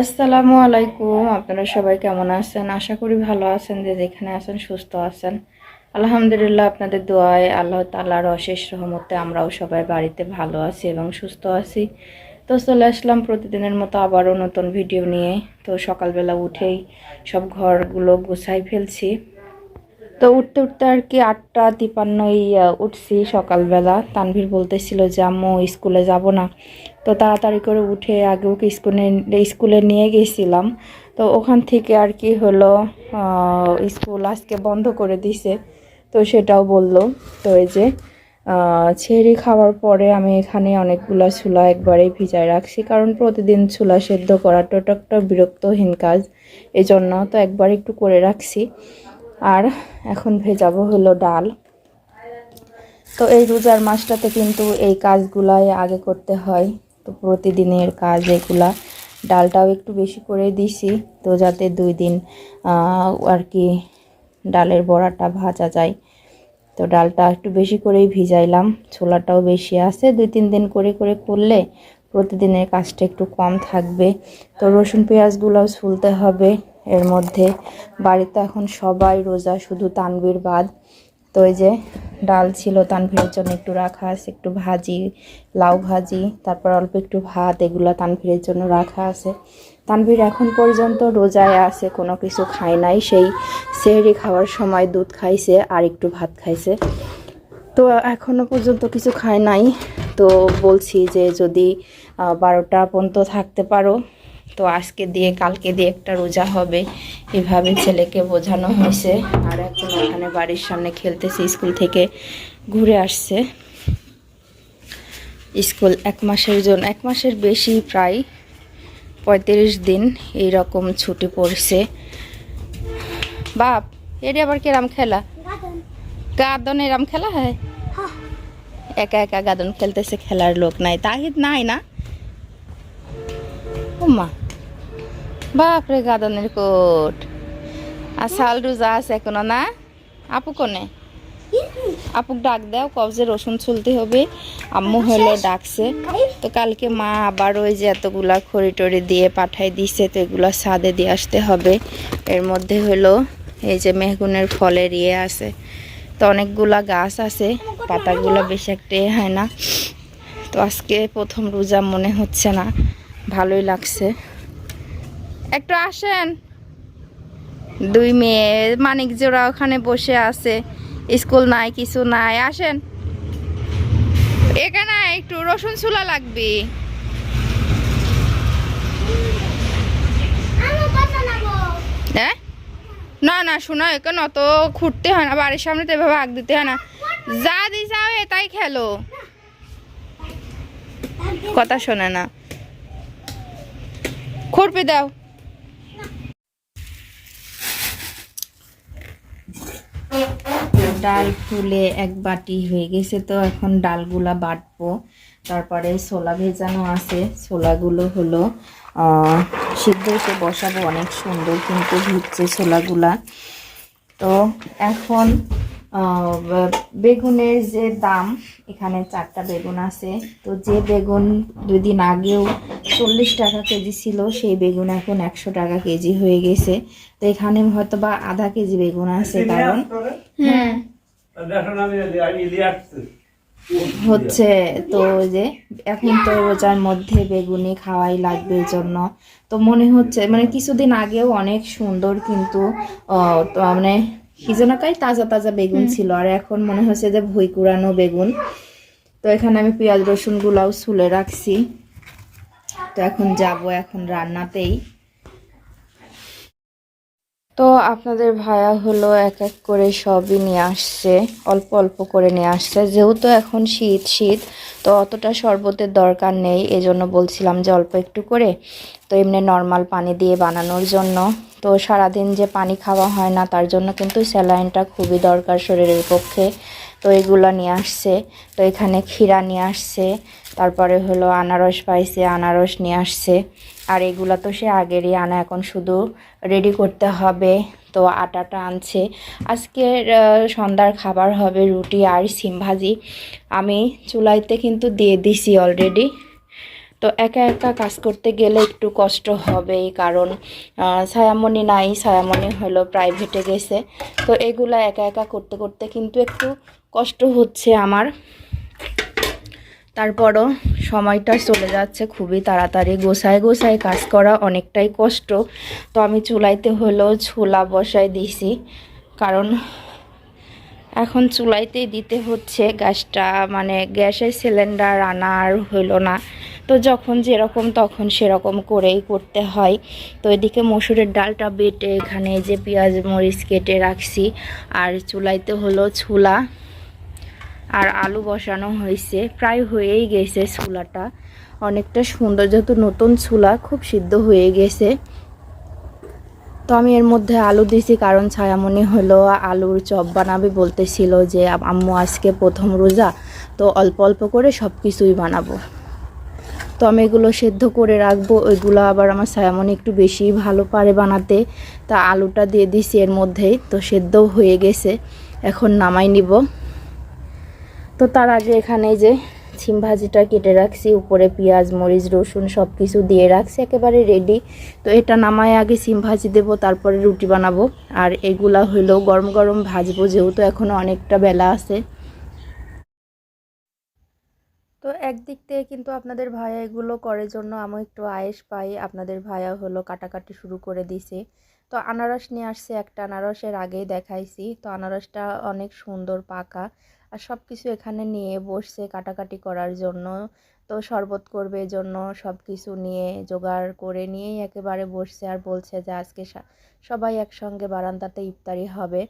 আসসালামু আলাইকুম, আপনারা সবাই কেমন আছেন? আশা করি ভালো আছেন, যে যেখানে আছেন সুস্থ আছেন। আলহামদুলিল্লাহ, আপনাদের দোয়ায় আল্লাহ তালার অশেষ রহমতে আমরাও সবাই বাড়িতে ভালো আছি এবং সুস্থ আছি। তো চলে আসলাম প্রতিদিনের মতো আবারও নতুন ভিডিও নিয়ে। তো সকালবেলা উঠেই সব ঘরগুলো গুছাই ফেলছি। তো উঠতে উঠতে আর কি আটটা তিপান্নই উঠছি সকালবেলা। তানভীর বলতেছিল যে, আম্মু, স্কুলে যাব না। তো তাড়াতাড়ি করে উঠে আগে ওকে স্কুলে স্কুলে নিয়ে গেছিলাম। তো ওখান থেকে আর কি হলো স্কুল আজকে বন্ধ করে দিছে। তো সেটাও বলল তো এই যে ছেড়ে খাওয়ার পরে আমি এখানে অনেকগুলা ছোলা একবারেই ভিজায় রাখছি। কারণ প্রতিদিন ছোলা সেদ্ধ করা একটা বিরক্তহীন কাজ। এই জন্য তো একবার একটু করে রাখছি। আর এখন ভেজাবো হলো ডাল। তো এই রোজার মাসটাতে কিন্তু এই কাজগুলাই আগে করতে হয়। তো প্রতিদিনের কাজ এগুলা। ডালটাও একটু বেশি করে দিছি তো যাতে দুই দিন আর কি ডালের বড়াটা ভাজা যায়। তো ডালটা একটু বেশি করেই ভিজাইলাম। ছোলাটাও বেশি আছে। দুই তিন দিন করে করে করলে প্রতিদিনের কাজটা একটু কম থাকবে। তো রসুন পেঁয়াজগুলোও ছুলতে হবে। এর মধ্যে বাড়িতে এখন সবাই রোজা, শুধু তানবির বাদ। তো এই যে ডাল ছিল তানভীরের জন্য একটু রাখা আছে, একটু ভাজি, লাউ ভাজি, তারপর অল্প একটু ভাত, এগুলো তানভীরের জন্য রাখা আছে। তানভীর এখন পর্যন্ত রোজায় আছে, কোনো কিছু খায় নাই। সেই সেহরি খাওয়ার সময় দুধ খাইছে আর একটু ভাত খাইছে। তো এখনও পর্যন্ত কিছু খায় নাই। তো বলছি যে যদি বারোটা পর্যন্ত থাকতে পারো তো আজকে দিয়ে কালকে দিয়ে একটা রোজা হবে। এভাবে ছেলেকে বোঝানো হয়েছে। আর এখন ওখানে বাড়ির সামনে খেলতেছে স্কুল থেকে ঘুরে আসছে। স্কুল এক মাসের জন্য এক মাসের বেশি প্রায় পঁয়ত্রিশ দিন এই রকম ছুটি পড়ছে। বাপ এটি আবার কিরাম খেলা? গাদন এরম খেলা হয়। একা একা গাদন খেলতেছে খেলার লোক নাই। তাহিদ নাই না? উমা বাপরে গাদনের কোট। আর শাল রোজা আছে এখনও না? আপু কোনে? আপুক ডাক দাও কবজে রসুন ছুলতে হবে। আম্মু হলো ডাকছে। তো কালকে মা আবার ওই যে এতগুলা খড়ি টড়ি দিয়ে পাঠাই দিছে, তো এগুলো সাদে দিয়ে আসতে হবে। এর মধ্যে হলো এই যে মেহগুনের ফলের ইয়ে আছে। তো অনেকগুলা গাছ আছে, পাতাগুলো বেশি একটা এ হয় না। তো আজকে প্রথম রোজা মনে হচ্ছে না। ভালোই লাগছে। একটু আসেন। দুই মেয়ে, মানিক জোড়া ওখানে বসে আছে। স্কুল নাই, কিছু নাই। আসেন। এখানে একটু রসুন চুলা লাগবে। হ্যাঁ? না না, শোনো, এখানে অত খুঁড়তে হয় না। বাড়ির সামনে তো এভাবে আগ দিতে হয় না। যা দি যাও এ তাই খেলো। কথা শোনে না। খুরপি দাও। ডাল ফুলে এক বাটি হয়ে গেছে তো, এখন ডালগুলা বাটবো। তারপরে ছোলা ভেজানো আছে, ছোলাগুলো হলো সিদ্ধ হতে বসাবো, অনেক সুন্দর কিন্তু ভিজছে ছোলাগুলা। তো এখন বেগুনের যে দাম এখানে চারটা বেগুন আছে। তো যে বেগুন দুই দিন আগেও চল্লিশ টাকা কেজি ছিল সেই বেগুন এখন একশো টাকা কেজি হয়ে গেছে। তো এখানে হয়তো বা আধা কেজি বেগুন আছে কারণ হ্যাঁ। হচ্ছে তো যে এখন তো রোজার মধ্যে বেগুনি খাওয়াই লাগবে এই জন্য। তো মনে হচ্ছে মানে কিছুদিন আগেও অনেক সুন্দর কিন্তু আহ, তো মানে যেন তাজা তাজা বেগুন ছিল আর এখন মনে হচ্ছে যে ভুই কুড়ানো বেগুন। তো এখানে আমি পেঁয়াজ রসুন গুলাও ছুলে রাখছি। তো এখন যাব এখন রান্নাতেই। তো আপনাদের ভাইয়া হলো এক এক করে সবই নিয়ে আসছে অল্প অল্প করে নিয়ে আসছে। যেহেতু এখন শীত শীত তো অতটা শরবতের দরকার নেই। এজন্য বলছিলাম যে অল্প একটু করে। তো এমনি নর্মাল পানি দিয়ে বানানোর জন্য। তো সারাদিন যে পানি খাওয়া হয় না, তার জন্য কিন্তু স্যালাইনটা খুবই দরকার শরীরের পক্ষে। তো এগুলো নিয়ে আসছে। তো এখানে ক্ষীরা নিয়ে আসছে। তারপরে হলো আনারস পাইছে, আনারস নিয়ে আসছে। আর এগুলো তো সে আগেরই আনা, এখন শুধু রেডি করতে হবে। তো আটাটা আনছে। আজকের সন্ধ্যার খাবার হবে রুটি আর সিম ভাজি। আমি চুলাইতে কিন্তু দিয়ে দিছি অলরেডি তো একা একা কাজ করতে গেলে একটু কষ্ট হবেই, কারণ ছায়ামণি নাই, ছায়ামণি হলো প্রাইভেটে গেছে। তো এগুলা একা একা করতে করতে কিন্তু একটু কষ্ট হচ্ছে আমার। তারপরও সময়টা চলে যাচ্ছে খুবই তাড়াতাড়ি, গোছায় গোছায় কাজ করা অনেকটাই কষ্ট। তো আমি চুলাইতে হলো ছোলা বসাই দিছি, কারণ এখন চুলাইতেই দিতে হচ্ছে। গ্যাসটা মানে গ্যাসের সিলিন্ডার আনা আর হইল না। তো যখন যেরকম তখন সেরকম করেই করতে হয়। তো এদিকে মসুরের ডালটা বেটে এখানে যে পেঁয়াজ মরিচ কেটে রাখছি। আর চুলাইতে হলো ছোলা। আর আলু বসানো হয়েছে। প্রায় হয়েই গেছে ছোলাটা। অনেকটা সুন্দর, যেহেতু নতুন ছোলা, খুব সিদ্ধ হয়ে গেছে। তো আমি এর মধ্যে আলু দিছি কারণ ছায়ামণি হলো আলুর চপ বানাবে বলতেছিল যে, আম্মু, আজকে প্রথম রোজা, তো অল্প অল্প করে সব কিছুই বানাবো। তো আমি এগুলো সেদ্ধ করে রাখব। ওইগুলো আবার আমার ছায়ামণি একটু বেশি ভালো পারে বানাতে। তা আলুটা দিয়ে দিছি এর মধ্যেই, তো সেদ্ধ হয়ে গেছে। এখন নামাই নিব। তো তার আগে এখানে যে ছিম ভাজিটা কেটে রাখছি, উপরে পেঁয়াজ, মরিচ, রসুন সব কিছু দিয়ে রাখছি, একেবারে রেডি তো এটা নামায় আগে সিম ভাজি দেবো, তারপরে রুটি বানাবো। আর এগুলা হইল গরম গরম ভাজবো, যেহেতু এখনও অনেকটা বেলা আছে তো একদিক থেকে কিন্তু আপনাদের ভাইয়া এগুলো করার জন্য আমি একটু আয়েস পাই। আপনাদের ভাইয়া হলো কাটাকাটি শুরু করে দিছে। তো আনারস নিয়ে আসছে একটা, আনারসের আগেই দেখাইছি। তো আনারসটা অনেক সুন্দর, পাকা। আর সব কিছু এখানে নিয়ে বসছে কাটাকাটি করার জন্য। তো শরবত করবে জন্য সব কিছু নিয়ে জোগাড় করে নিয়েই একেবারে বসছে আর বলছে যে আজকে সবাই একসঙ্গে বারান্দাতে ইফতারি হবে।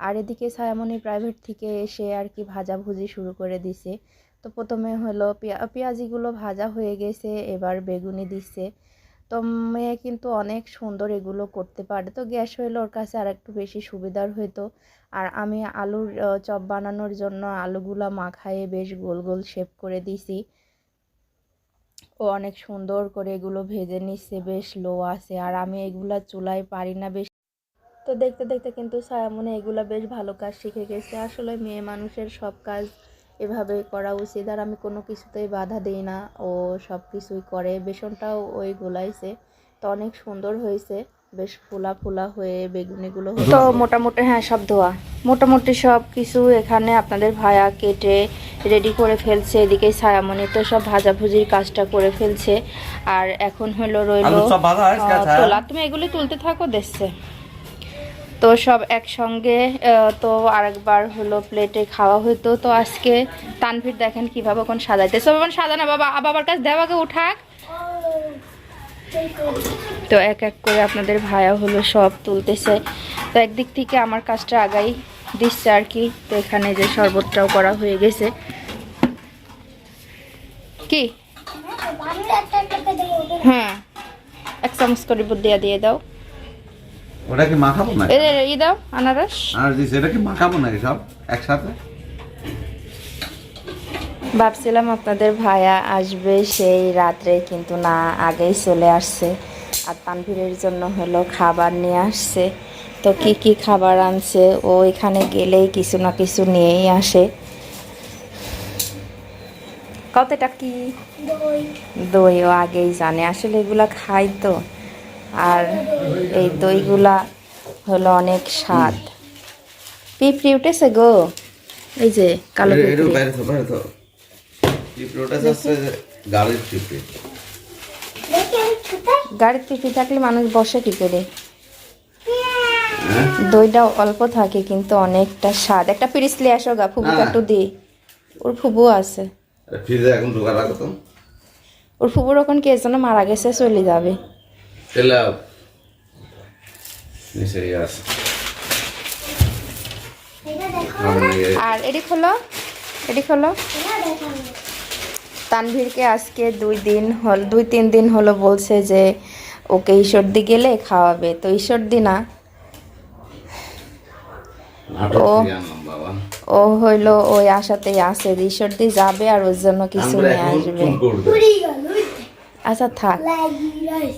আর এদিকে সায়ামনি প্রাইভেট থেকে এসে আর কি ভাজাভুজি শুরু করে দিছে। তো প্রথমে হলো পেঁয়া, পেঁয়াজিগুলো ভাজা হয়ে গেছে, এবার বেগুনি দিচ্ছে। তো মেয়ে কিন্তু অনেক সুন্দর এগুলো করতে পারে। তো গ্যাস হইলে ওর কাছে আর একটু বেশি সুবিধার হতো আর আমি আলুর চপ বানানোর জন্য আলুগুলা মাখায়ে বেশ গোল গোল শেপ করে দিছি। ও অনেক সুন্দর করে এগুলো ভেজে নিচ্ছে, বেশ লো আছে। আর আমি এগুলা চুলায় পারি না বেশ। তো দেখতে দেখতে কিন্তু ছায়ামনে এগুলা বেশ ভালো কাজ শিখে গেছে। আসলে মেয়ে মানুষের সব কাজ এভাবে করা উচিত। আর আমি কোনো কিছুতেই বাধা দিই না। ও সব কিছুই করে। বেসনটাও ওই গোলাইছে। তো অনেক সুন্দর হয়েছে। বেশ ফোলা ফোলা হয়ে বেগুনিগুলো তো মোটামুটি হ্যাঁ সব ধোয়া। মোটামুটি সব কিছু এখানে আপনাদের ভায়া কেটে রেডি করে ফেলছে। এদিকে ছায়ামণি তো সব ভাজাভুজির কাজটা করে ফেলছে। আর এখন হলো রইল আচ্ছা। তোলা। তুমি এগুলি তুলতে থাকো দেখছে। তো সব একসঙ্গে তো আরেকবার হলো প্লেটে খাওয়া হতো। তো আজকে তানভীর দেখেন কীভাবে কোন সাজাইতে। সব এখন সাজানো বাবা বাবার কাছে দেওয়াকে উঠাক। তো এক এক করে আপনাদের ভায়া হলো সব তুলতেছে। তো একদিক থেকে আমার কাজটা আগাই দিচ্ছে আর কি। তো এখানে যে শরবতটাও করা হয়ে গেছে। কি? হ্যাঁ এক চামচ করে দিয়া দিয়ে দাও। ওটা কি মাখাবো না এ ই দাও আনারস। আর দিস এটা কি মাখাবো নাকি সব? একসাথে? ভাবছিলাম আপনাদের ভাইয়া আসবে সেই রাত্রে কিন্তু না আগেই চলে আসছে। আর তানভীরের জন্য হলো খাবার নিয়ে আসছে। তো কি কি খাবার আনছে ও এখানে গেলেই কিছু না কিছু নিয়েই আসে। কতটা কি? দই। ও আগেই জানে। আসলে এগুলা খাই তো। আর এই দইগুলা হলো অনেক স্বাদ। পিঁপড়ি উঠেছে গো। এই যে কালো গাড়ির পিঁপড়ে। থাকলে মানুষ বসে কি করে? হ্যাঁ? দইটা অল্প থাকে কিন্তু অনেকটা স্বাদ। একটা পিরিস লিয়ে আসো গা ফুবু। কাটু দি। ওর ফুবু আছে। ওর ফুবুর ওখান কে যেন মারা গেছে চলে যাবে। তেলা নিচে আছে। আর এডি খোলো এডি খোলো তানভীরকে আজকে দুই দিন হল দুই তিন দিন হলো বলছে যে ওকে ঈশ্বরদি গেলে খাওয়াবে। তো ঈশ্বরদি না। ও। ও হইল ওই আশাতেই আছে ঈশ্বরদি যাবে আর ওর জন্য কিছু নিয়ে আসবে। আচ্ছা থাক।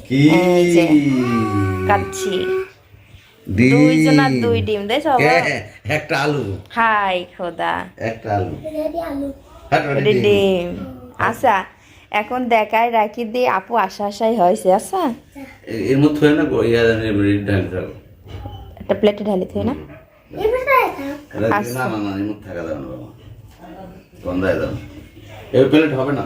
কি? এই যে। কাটছি। ডিম। দুইজনার দুই ডিম দেখ হ্যাঁ, একটা আলু। হাই খোদা। একটা আলু। হ্যাঁ, ডিম। ডিম। আচ্ছা এখন দেখায় রাখি দিয়ে আপু আশা আশাই হয়েছে আচ্ছা? এর মধ্যে হয় না ইয়া একটা প্লেটে ঢালি থই না? এটা। না না না এর মধ্যে থাকা যাবে না বাবা। গন্ধায় যাবে। এই প্লেট হবে না।